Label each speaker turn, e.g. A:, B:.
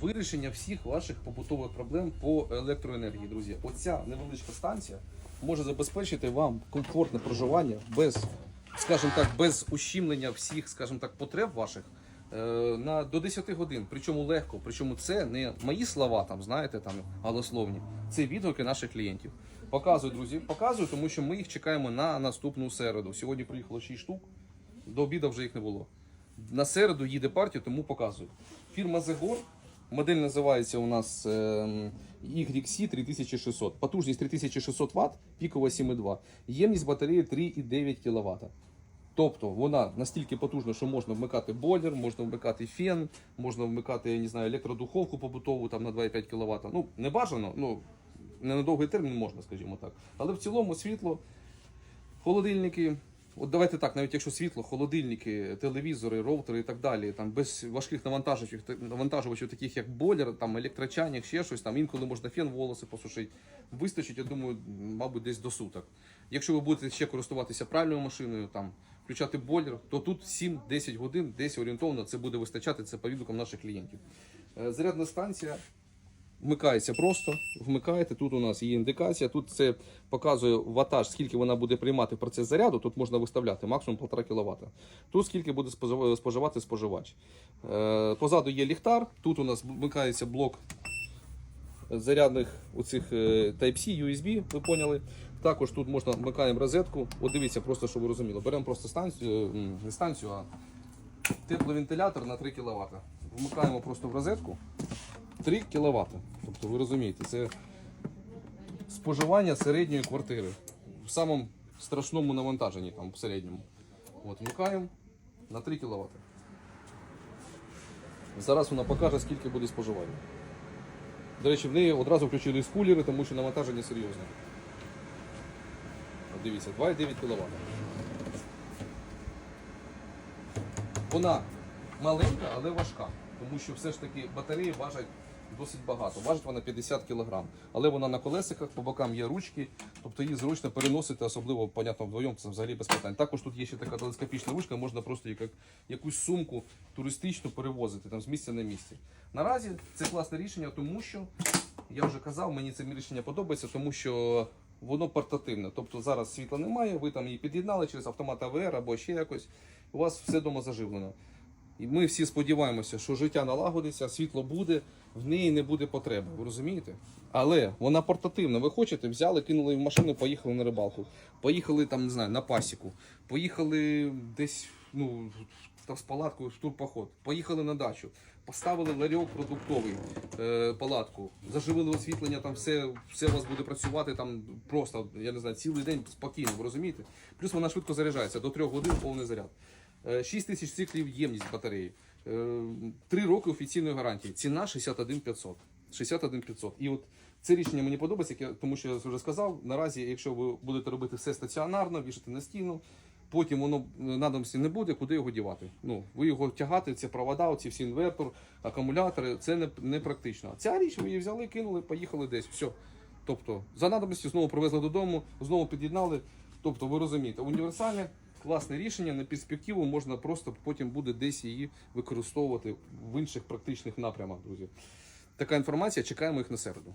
A: вирішення всіх ваших побутових проблем по електроенергії, друзі. Оця невеличка станція може забезпечити вам комфортне проживання без, скажімо так, без ущемлення всіх, скажімо так, потреб ваших. е, На до 10 годин, причому легко. Причому це не мої слова, там знаєте, там голословні. Це відгуки наших клієнтів. Показую, друзі, показую, тому що ми їх чекаємо на наступну середу. Сьогодні приїхало 6 штук, до обіду вже їх не було. На середу їде партія, тому показую. Фірма Zegor. Модель називається у нас YC 3600. Потужність 3600 Вт, пікова 7,2. Ємність батареї 3,9 кВт. Тобто вона настільки потужна, що можна вмикати бойлер, можна вмикати фен, можна вмикати я не знаю, електродуховку побутову там на 2,5 кВт. Ну, не бажано, ну не на довгий термін можна, скажімо так. Але в цілому світло, холодильники. От давайте так, навіть якщо світло, холодильники, телевізори, роутери і так далі, там без важких навантажувачів, навантажувачів, таких як бойлер, там електрочайник, ще щось, там інколи можна фен волоси посушити. Вистачить, я думаю, мабуть, десь до суток. Якщо ви будете ще користуватися правильною машиною, там включати бойлер, то тут 7-10 годин, десь орієнтовно це буде вистачати. Це по відгукам наших клієнтів. Е, Зарядна станція Вмикається просто, вмикаєте. Тут у нас є індикація. Тут це показує ватаж, скільки вона буде приймати процес заряду. Тут можна виставляти максимум 1,5 кВт. Тут скільки буде споживати споживач. Е, Позаду є ліхтар. Тут у нас вмикається блок зарядних оцих е, Type-C, USB, ви поняли. Також тут можна вмикаємо розетку. От дивіться, просто щоб ви розуміли. Беремо просто станцію, не станцію, а тепловентилятор на 3 кВт. Вмикаємо просто в розетку. 3 кВт. Тобто ви розумієте, це споживання середньої квартири в самому страшному навантаженні, там в середньому. От, вмикаємо на 3 кВт. Зараз вона покаже, скільки буде споживання. До речі, в неї одразу включили кулери, тому що навантаження серйозне. От дивіться, 2,9 кВт. Вона маленька, але важка. Тому що все ж таки батареї важать досить багато. Важить вона 50 кг. Але вона на колесиках, по бокам є ручки, тобто її зручно переносити, особливо, понятно, вдвоєм, це взагалі без питань. Також тут є ще така телескопічна ручка, можна просто як якусь сумку туристичну перевозити там, з місця на місце. Наразі це класне рішення, тому що я вже казав, мені це рішення подобається, тому що воно портативне. Тобто зараз світла немає, ви там її під'єднали через автомат АВР або ще якось. У вас все вдома заживлено. І ми всі сподіваємося, що життя налагодиться, світло буде, в неї не буде потреби. Ви розумієте? Але вона портативна. Ви хочете, взяли, кинули в машину, поїхали на рибалку. Поїхали там, не знаю, на пасіку. Поїхали десь, ну, там з палаткою в турпоход. Поїхали на дачу. Поставили ларьок продуктовий, е, палатку, заживили освітлення, там все, все у вас буде працювати там просто, я не знаю, цілий день спокійно, ви розумієте? Плюс вона швидко заряджається, до 3 годин повний заряд. Е, 6 тисяч циклів ємність батареї. 3 роки офіційної гарантії. Ціна 61 500. 61 500. І от це рішення мені подобається, тому що я вже сказав, наразі, якщо ви будете робити все стаціонарно, вішати на стіну, потім воно надомсті не буде, куди його дівати. Ну, ви його тягати, це провода, оці всі інвертор, акумулятори, це не, не практично. А ця річ ви її взяли, кинули, поїхали десь. Все. Тобто, за надобності знову привезли додому, знову під'єднали. Тобто, ви розумієте, універсальне, класне рішення на перспективу можна просто потім буде десь її використовувати в інших практичних напрямах, друзі. Така інформація, чекаємо їх на середу.